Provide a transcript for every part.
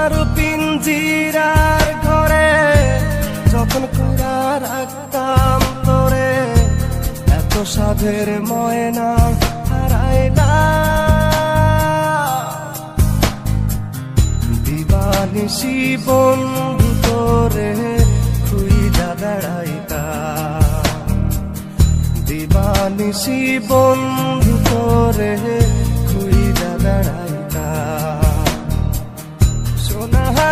সোনার পিঞ্জিরার ঘরে, যখন কইরা রাখতাম তোরে, এত সাধের ময়না হারায় না। দিবানিসি বন্ধু তোরে খুইজা বেড়াইতা। দিবানিসি বন্ধু তোরে খুইজা বেড়াইতা।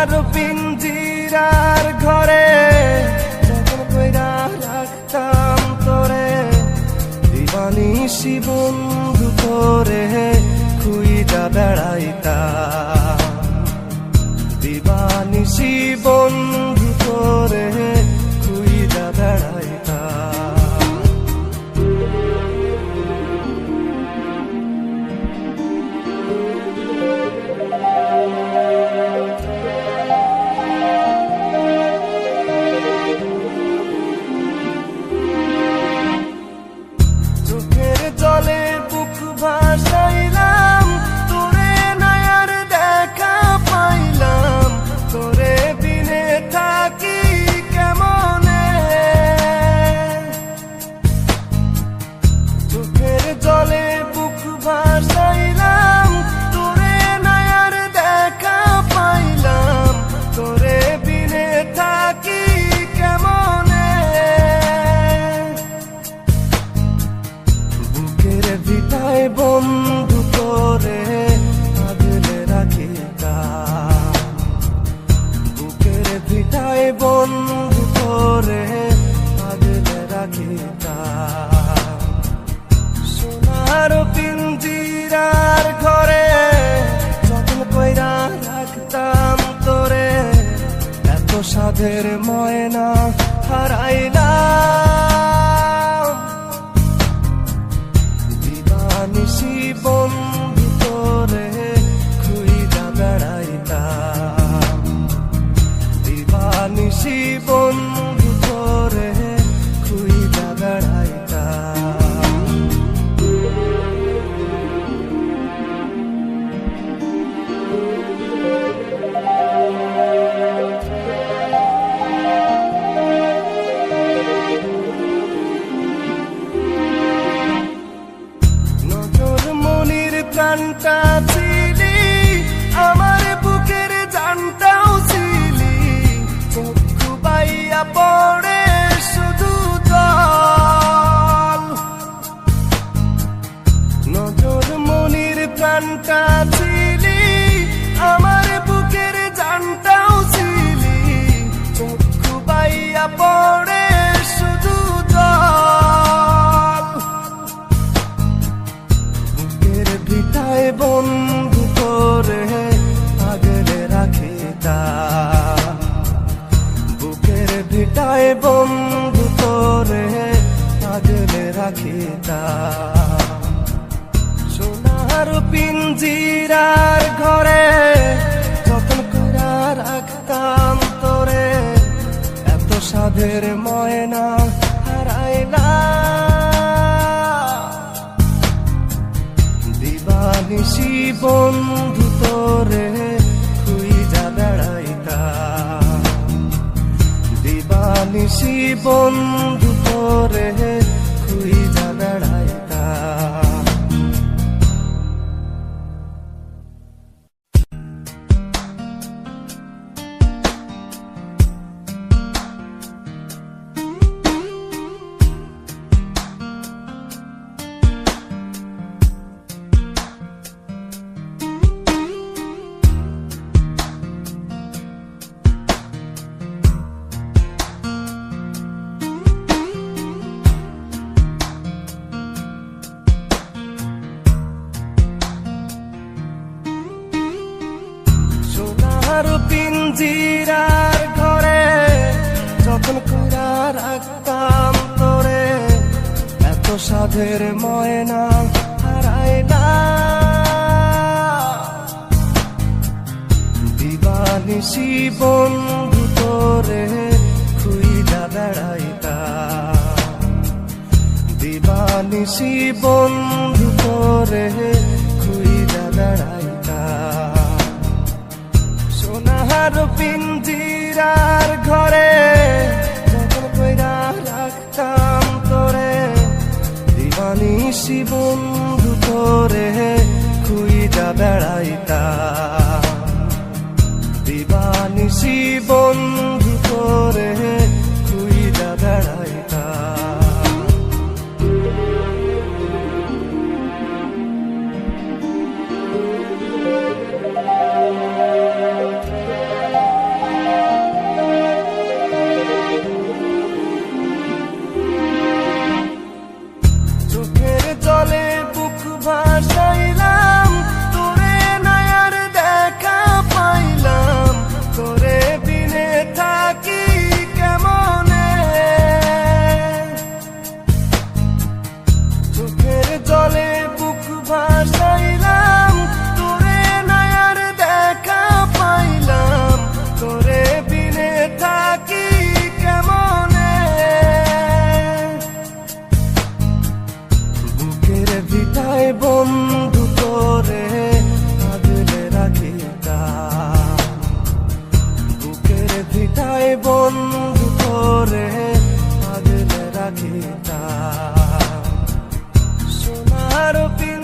সোনার পিঞ্জিরার ঘরে যখন কইরা রাখতাম তোরে দিবানি বন্ধু বন্ধু তোরে আগলে রাখিতা বুকের ভিটায় বন্ধু তোরে আগলে রাখিতা সোনার পিঞ্জিরার ঘরে যখন কইরা রাখতাম তোরে, এত সাধের ময়না হারাইলাম। বন্ধু করে আগলে রাখিতা বুকের ভিটায় বন্ধু করে আগলে রাখিতা সোনার পিঞ্জিরার ঘরে যখন করা রাখতাম তোরে, এত সাধের ময়না বন্ধু তোরে খুইজা বেড়াইতা। দিবানিসি বন্ধু পিঞ্জিরার ঘরে যখন কইরা রাখতাম তোরে, এত সাধের ময়না হারায় না। দিবানিসি বন্ধু তোরে খুইজা বেড়াইতা। দিবানিসি বন্ধু তোরে যার ঘরে কইরা রাখতাম তোরে। দিবানি শিবন তাই বন্ধু করে আগলে রাখি সোনার পিল